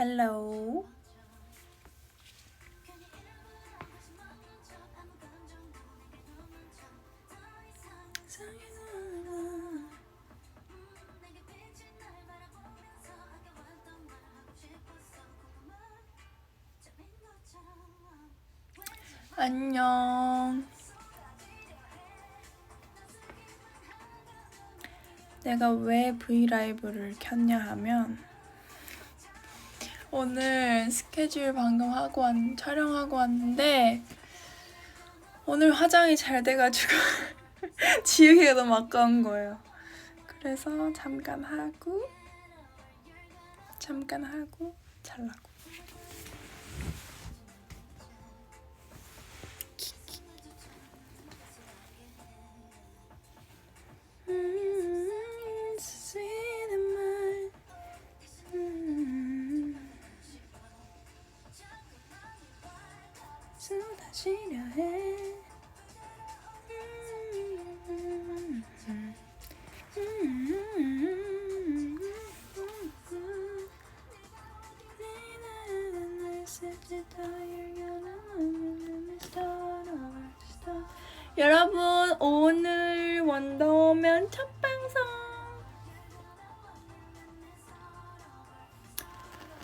헬로. 안녕. 내가 왜 브이라이브를 켰냐 하면 오늘 스케줄 방금 하고 왔, 촬영하고 왔는데 오늘 화장이 잘 돼가지고 지우기가 너무 아까운 거예요. 그래서 잠깐 하고 잠깐 하고 잘라고. 음,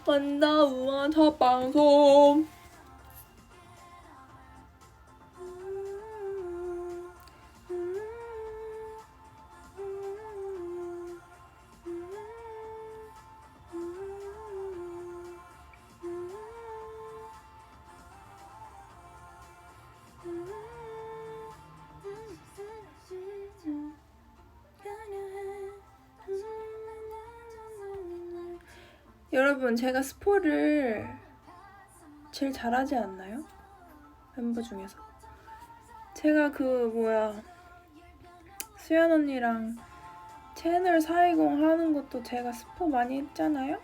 원더우먼 첫 방송 여러분 제가 스포를 제일 잘하지 않나요? 멤버 중에서 제가 그 뭐야 수연 언니랑 채널 420 하는 것도 제가 스포 많이 했잖아요?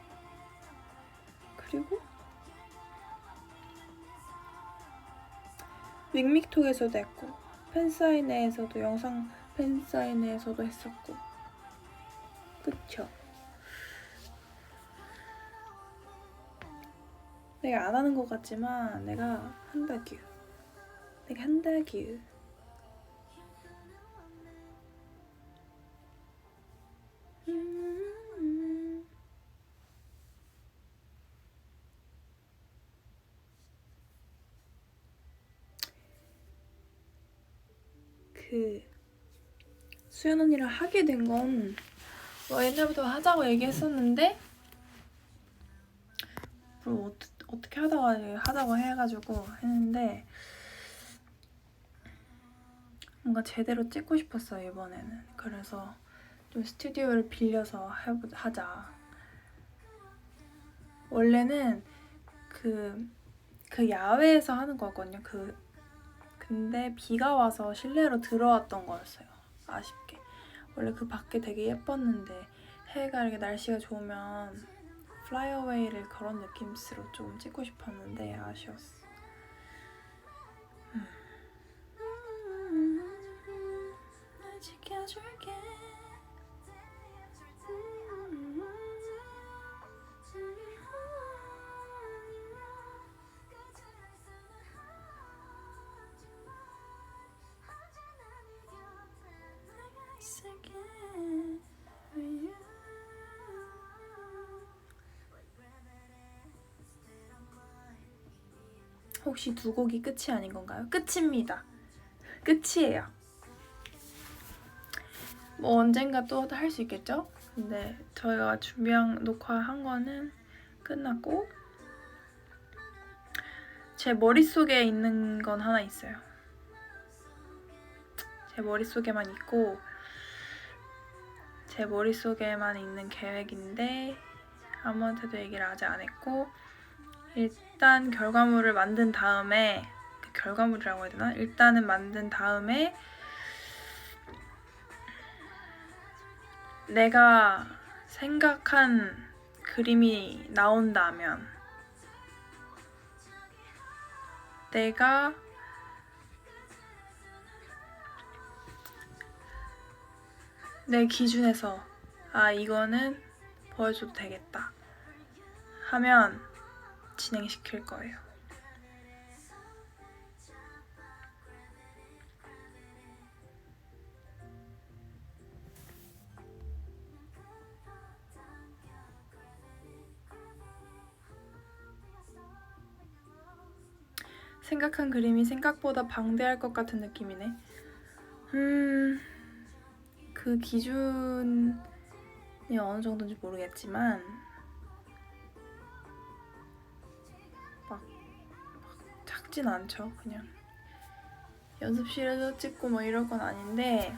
그리고 윙믹톡에서도 했고 팬사인회에서도 영상 팬사인회에서도 했었고 그쵸? 내가 안 하는 것 같지만 내가 한다규. 내가 한다규. 음. 그 수연 언니랑 하게 된건 뭐 옛날부터 하자고 얘기했었는데 뭐 어떠, 어떻게 하다가 하자고 해가지고 했는데 뭔가 제대로 찍고 싶었어요 이번에는. 그래서 좀 스튜디오를 빌려서 해보, 하자. 원래는 그, 그 야외에서 하는 거였거든요. 그 근데 비가 와서 실내로 들어왔던 거였어요. 아쉽게. 원래 그 밖에 되게 예뻤는데 해가 이렇게 날씨가 좋으면 플라이어웨이를 그런 느낌으로 좀 찍고 싶었는데 아쉬웠어. 혹시 두 곡이 끝이 아닌 건가요? 끝입니다. 끝이에요. 뭐 언젠가 또 할 수 있겠죠? 근데 저희가 준비한 녹화한 거는 끝났고 제 머릿속에 있는 건 하나 있어요. 제 머릿속에만 있고 제 머릿속에만 있는 계획인데 아무한테도 얘기를 아직 안 했고 일 단 결과물을 만든 다음에 그 결과물이라고 해야 되나? 일단은 만든 다음에 내가 생각한 그림이 나온다면 내가 내 기준에서 아 이거는 보여줘도 되겠다 하면 진행시킬 거예요. 생각한 그림이 생각보다 방대할 것 같은 느낌이네. 음, 그 기준이 어느 정도인지 모르겠지만 작진 않죠. 그냥 연습실에서 찍고 뭐 이럴 건 아닌데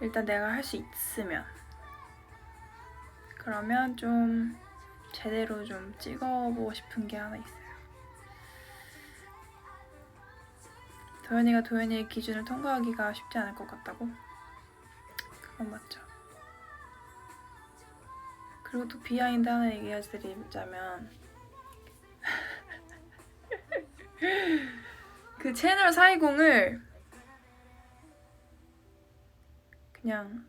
일단 내가 할 수 있으면 그러면 좀 제대로 좀 찍어보고 싶은 게 하나 있어요. 도현이가 도현이의 기준을 통과하기가 쉽지 않을 것 같다고? 그건 맞죠. 그리고 또 비하인드 하나 얘기해드리자면 그 채널 420을 그냥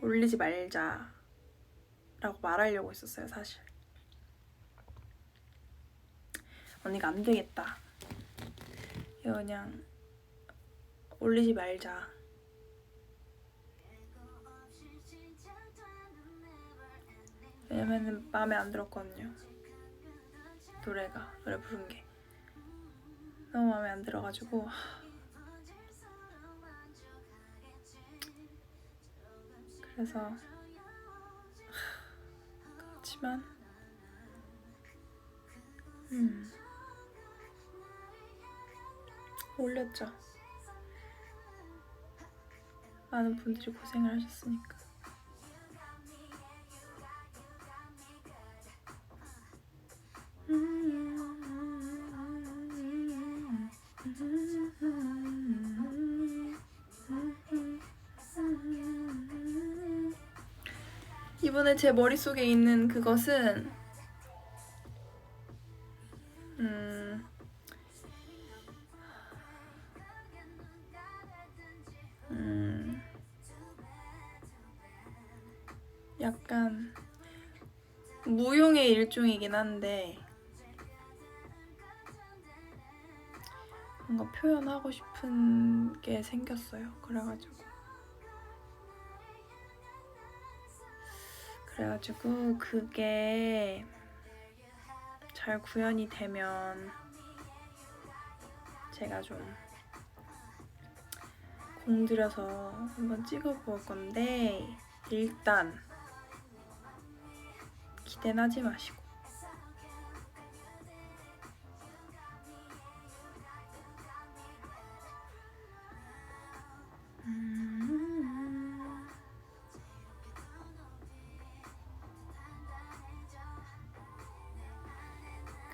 올리지 말자라고 말하려고 했었어요 사실 언니가 안 되겠다 이거 그냥 올리지 말자. 왜냐면은 마음에 안 들었거든요. 노래가 노래 부른 게 너무 마음에 안 들어가지고 하. 그래서 하, 그렇지만 음. 올렸죠. 많은 분들이 고생을 하셨으니까. 제 머릿속에 있는 그것은 음 음, 약간 무용의 일종이긴 한데 뭔가 표현하고 싶은 게 생겼어요. 그래가지고 그래가지고 그게 잘 구현이 되면 제가 좀 공들여서 한번 찍어볼 건데 일단 기대는 하지 마시고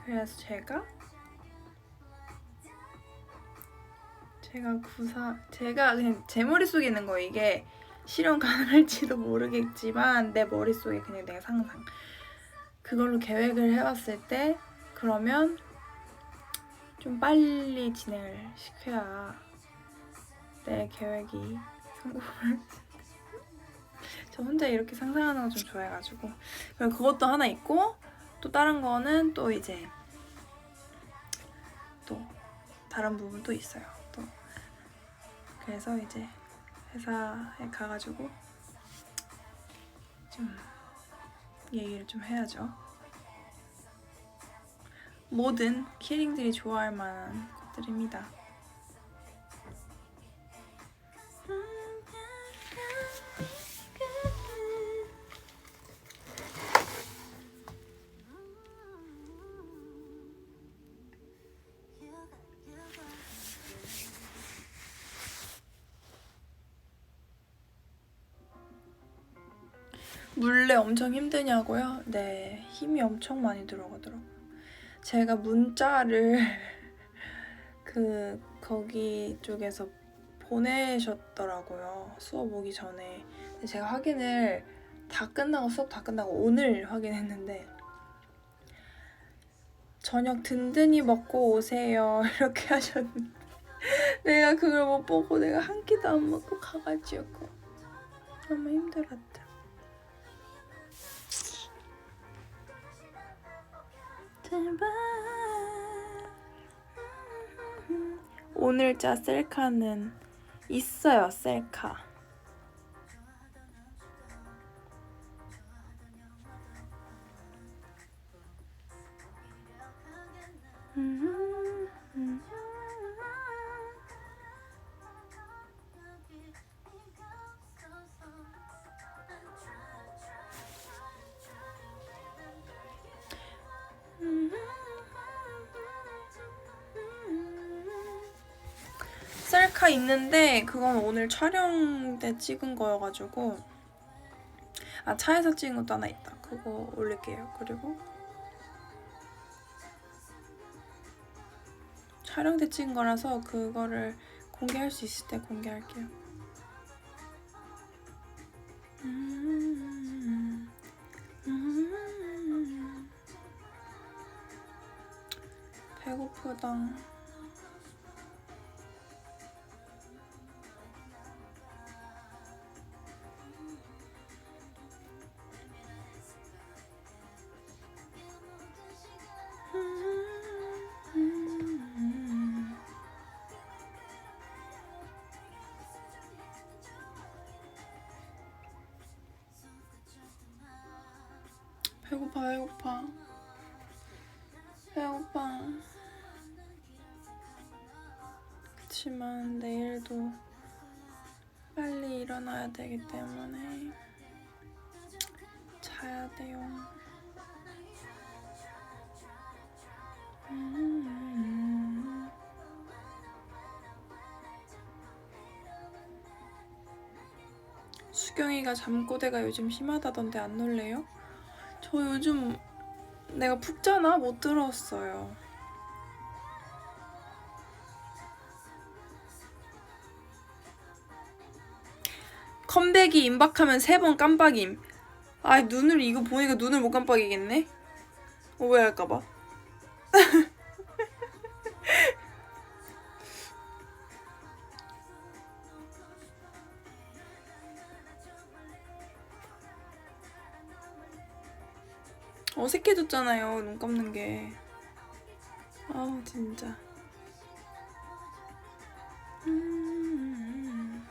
그래서 제가? 제가 구사 제가 그냥 제 머릿속에 있는 거 이게 실현 가능할지도 모르겠지만 내 머릿속에 그냥 내가 상상. 그걸로 계획을 해봤을 때 그러면 좀 빨리 진행을 시켜야 내 계획이 성공을 저 혼자 이렇게 상상하는 거 좀 좋아해가지고. 그리고 그것도 하나 있고 또 다른 거는 또 이제 또 다른 부분도 있어요 또 그래서 이제 회사에 가가지고 좀 얘기를 좀 해야죠. 모든 키링들이 좋아할 만한 것들입니다. 엄청 힘드냐고요? 네, 힘이 엄청 많이 들어가더라고요. 제가 문자를 그 거기 쪽에서 보내셨더라고요. 수업 오기 전에. 제가 확인을 다 끝나고 수업 다 끝나고 오늘 확인했는데 저녁 든든히 먹고 오세요 이렇게 하셨는데 내가 그걸 못 보고 내가 한 끼도 안 먹고 가가지고 너무 힘들었다. 오늘 자 셀카는 있어요 셀카 셀카 있는데 그건 오늘 촬영 때 찍은 거여가지고. 아 차에서 찍은 것도 하나 있다. 그거 올릴게요. 그리고 촬영 때 찍은 거라서 그거를 공개할 수 있을 때 공개할게요 배고파 배고파 배고파 그치만 내일도 빨리 일어나야 되기 때문에 자야 돼요 음. 수경이가 잠꼬대가 요즘 심하다던데 안 놀래요? 저 요즘 내가 푹 자나? 못 들었어요. 컴백이 임박하면 세 번 깜빡임. 아, 눈을 이거 보니까 눈을 못 깜빡이겠네. 오해할까봐. 어색해졌잖아요, 눈 감는 게. 아우, 진짜. 음.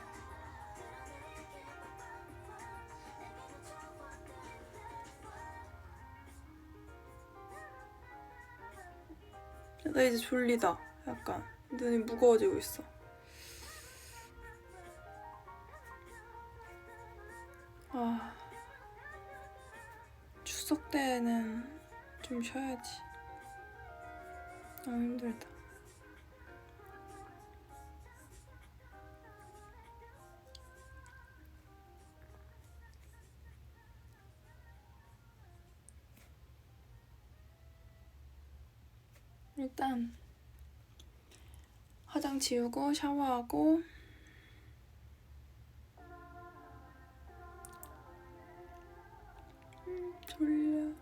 나 이제 졸리다. 약간. 눈이 무거워지고 있어. 아. 추석 때는 좀 쉬어야지. 너무 힘들다. 일단 화장 지우고 샤워하고 졸려.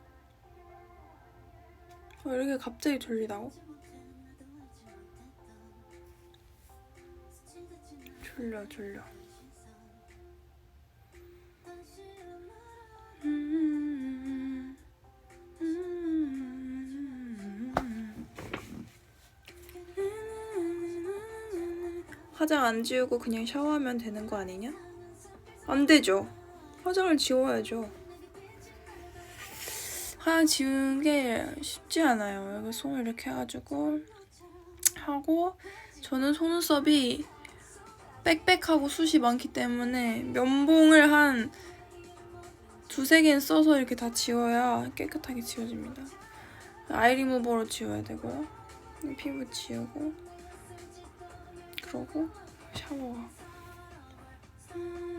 어, 이렇게 갑자기 졸리다고? 졸려 졸려. 화장 안 지우고 그냥 샤워하면 되는 거 아니냐? 안 되죠. 화장을 지워야죠. 화장 지우는 게 쉽지 않아요. 여기 손을 이렇게 해가지고 하고 저는 속눈썹이 빽빽하고 숱이 많기 때문에 면봉을 한 두세 개는 써서 이렇게 다 지워야 깨끗하게 지워집니다. 아이 리무버로 지워야 되고요. 피부 지우고 그러고 샤워. 음.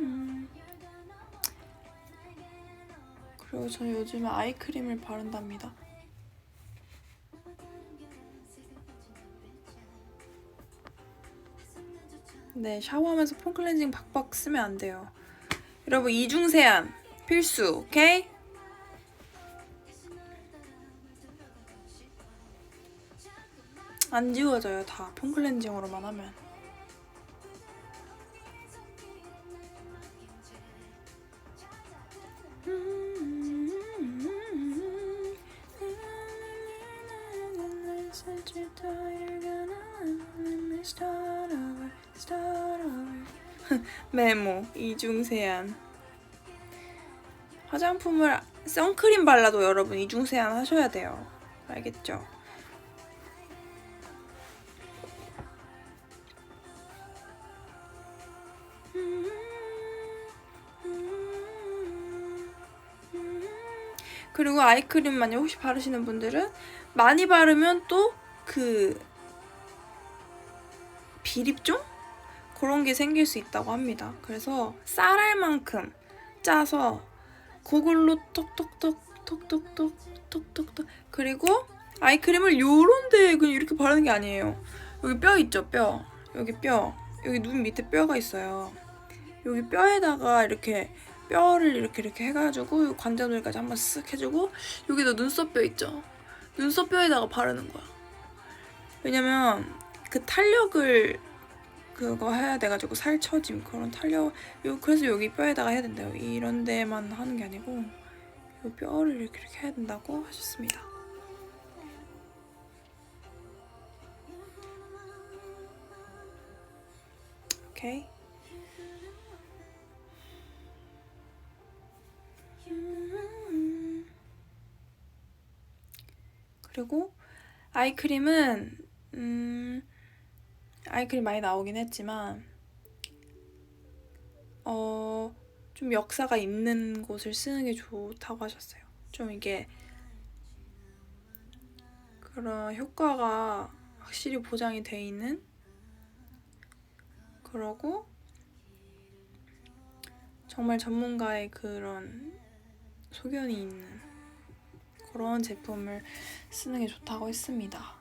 그리고 저는 요즘에 아이크림을 바른답니다. 네, 샤워하면서 폼 클렌징 박박 쓰면 안 돼요. 여러분 이중 세안 필수, 오케이? 안 지워져요 다 폼 클렌징으로만 하면. 이중세안 화장품을 선크림 발라도 여러분 이중세안 하셔야 돼요. 알겠죠? 그리고 아이크림 만약 혹시 바르시는 분들은 많이 바르면 또 그 비립종 그런 게 생길 수 있다고 합니다. 그래서 쌀알 만큼 짜서 그걸로 톡톡톡 톡톡톡 톡톡톡 그리고 아이크림을 요런 데에 그냥 이렇게 바르는 게 아니에요. 여기 뼈 있죠, 뼈. 여기 뼈. 여기 눈 밑에 뼈가 있어요. 여기 뼈에다가 이렇게 뼈를 이렇게 이렇게 해가지고 관자놀이까지 한번 쓱 해주고 여기다 눈썹 뼈 있죠. 눈썹 뼈에다가 바르는 거야. 왜냐면 그 탄력을 그거 해야 돼가지고 살 처짐 그런 탄력 요 그래서 여기 뼈에다가 해야 된대요. 이런 데만 하는 게 아니고 요 뼈를 이렇게 이렇게 해야 된다고 하셨습니다. 오케이. 그리고 아이크림은 음 아이크림 많이 나오긴 했지만 어 좀 역사가 있는 곳을 쓰는 게 좋다고 하셨어요. 좀 이게 그런 효과가 확실히 보장이 돼 있는 그러고 정말 전문가의 그런 소견이 있는 그런 제품을 쓰는 게 좋다고 했습니다.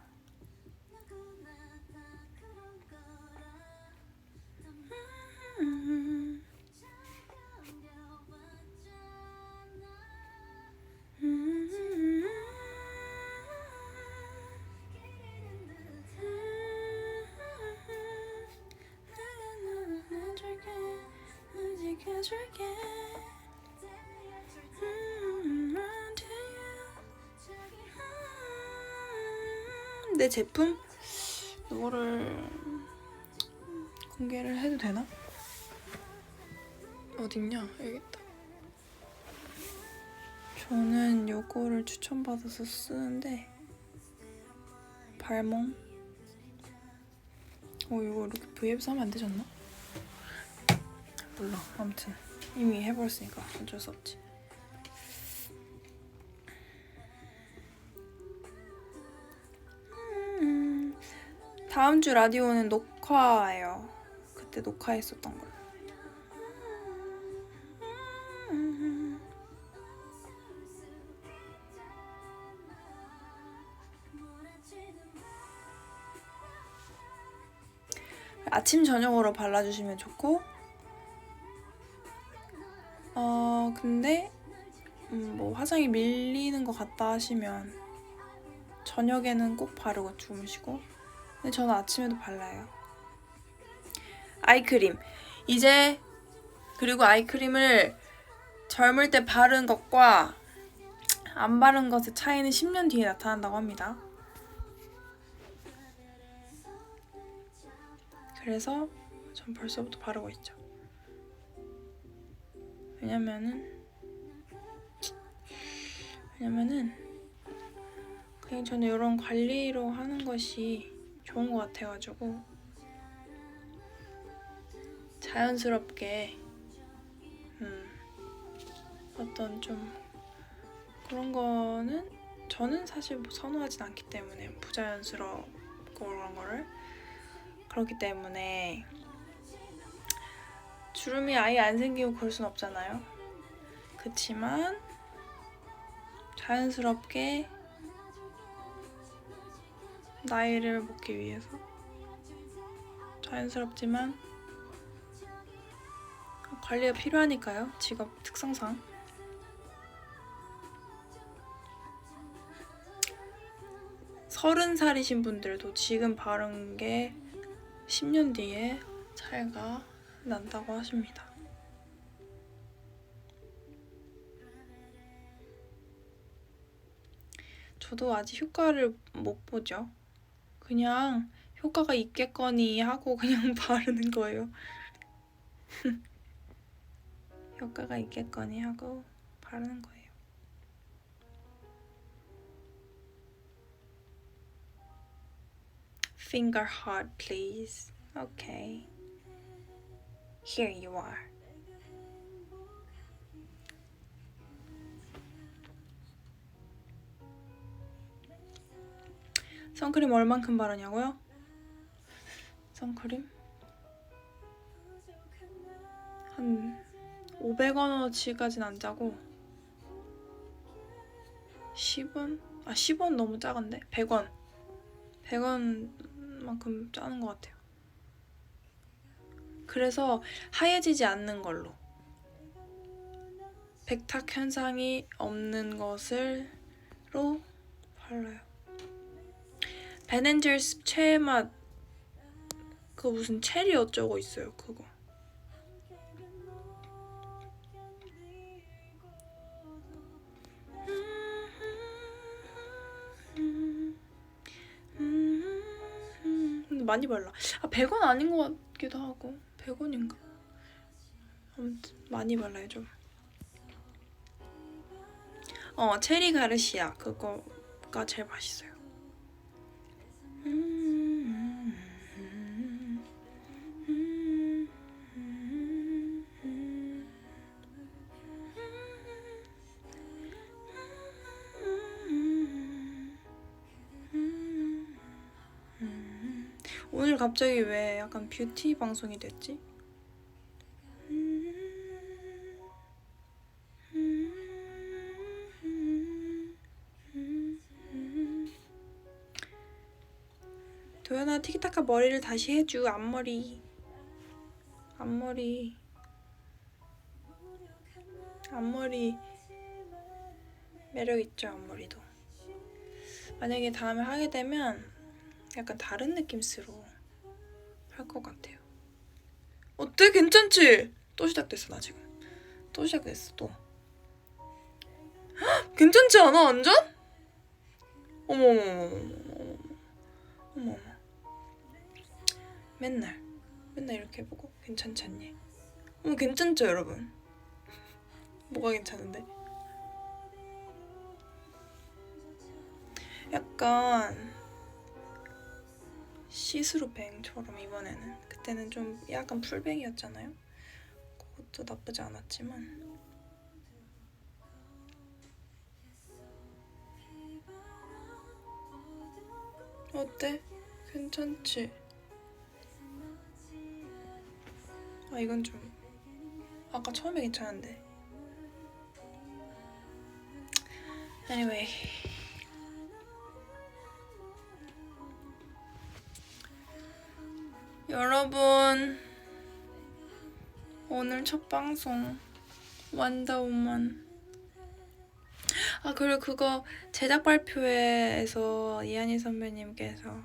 내 제품 이거를 공개를 해도 되나? 어딨냐? 여기 있다. 저는 요거를 추천받아서 쓰는데 발몽 어 이거 이렇게 V앱에서 하면 안 되셨나? 몰라 아무튼 이미 해버렸으니까 어쩔 수 없지 다음 주 라디오는 녹화예요. 그때 녹화했었던 걸로. 아침 저녁으로 발라주시면 좋고 어 근데 음, 뭐 화장이 밀리는 것 같다 하시면 저녁에는 꼭 바르고 주무시고 근데 저는 아침에도 발라요. 아이크림. 이제 그리고 아이크림을 젊을 때 바른 것과 안 바른 것의 차이는 10년 뒤에 나타난다고 합니다. 그래서 전 벌써부터 바르고 있죠. 왜냐면은 왜냐면은 그냥 저는 이런 관리로 하는 것이 좋은 것 같아가지고 자연스럽게 음 어떤 좀 그런 거는 저는 사실 뭐 선호하진 않기 때문에 부자연스럽고 그런 거를 그렇기 때문에 주름이 아예 안 생기고 그럴 순 없잖아요. 그치만 자연스럽게 나이를 먹기 위해서 자연스럽지만 관리가 필요하니까요. 직업 특성상. 서른 살이신 분들도 지금 바른 게 10년 뒤에 차이가 난다고 하십니다. 저도 아직 효과를 못 보죠. 그냥 효과가 있겠거니 하고 그냥 바르는 거예요. 효과가 있겠거니 하고 바르는 거예요. Finger heart, please. Okay. Here you are. 선크림 얼만큼 바르냐고요? 선크림? 한 500원어치까지는 안 짜고 10원? 아 10원 너무 작은데? 100원 100원만큼 짜는 것 같아요 그래서 하얘지지 않는 걸로 백탁 현상이 없는 것을로 발라요 베넨젤스 최애 맛 그거 무슨 체리 어쩌고 있어요 그거. 근데 많이 발라. 아 100원 아닌 것 같기도 하고. 100원인가? 아무튼 많이 발라요 좀. 어, 체리 가르시아. 그거가 제일 맛있어요. 갑자기 왜 약간 뷰티 방송이 됐지? 도연아 티키타카 머리를 다시 해줘 앞머리. 앞머리. 앞머리. 매력 있죠 앞머리도. 만약에 다음에 하게 되면 약간 다른 느낌으로 할 것 같아요 어때 괜찮지? 또 시작됐어 나 지금 또 시작됐어 또 헉, 괜찮지 않아 완전? 어머머머머머 어머 어머 맨날 맨날 이렇게 해보고 괜찮지 않니? 어 괜찮죠 여러분? 뭐가 괜찮은데? 약간 시스루 뱅처럼 이번에는 그때는 좀 약간 풀뱅이었잖아요. 그것도 나쁘지 않았지만 어때? 괜찮지? 아 이건 좀 아까 처음에 괜찮은데 anyway 여러분 오늘 첫 방송 원더우먼 아 그리고 그거 제작 발표회에서 이한희 선배님께서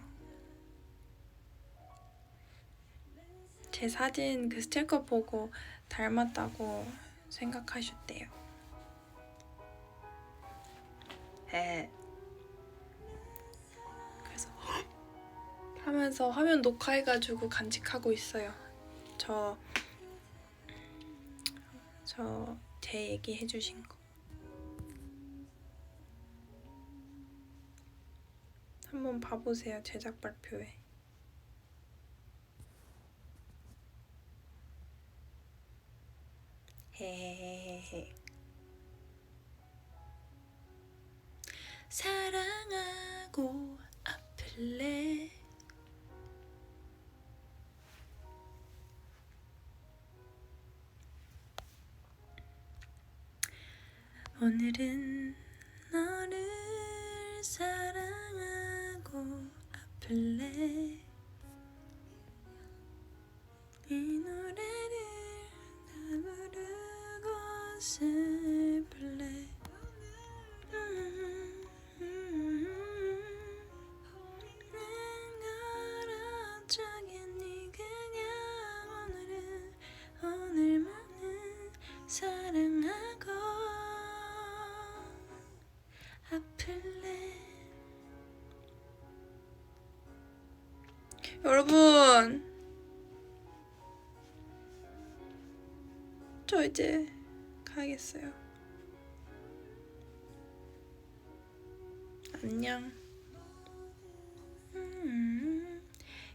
제 사진 그 스티커 보고 닮았다고 생각하셨대요. 에. 하면서 화면 녹화해가지고 간직하고 있어요. 저, 저, 제 얘기 해주신 거. 한번 봐보세요, 제작 발표회. 헤헤헤헤. 사랑하고 아플래 오늘은 너를 사랑하고 아플래? 이 노래를 다 부르고 슬 이제 가야겠어요. 안녕. 음,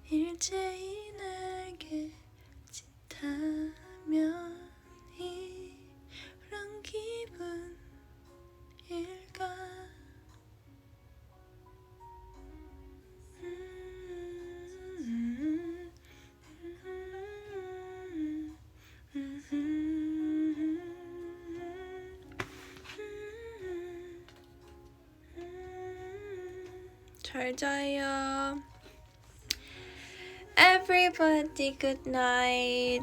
일제히 날개 짓하 잘 자요. Everybody, good night.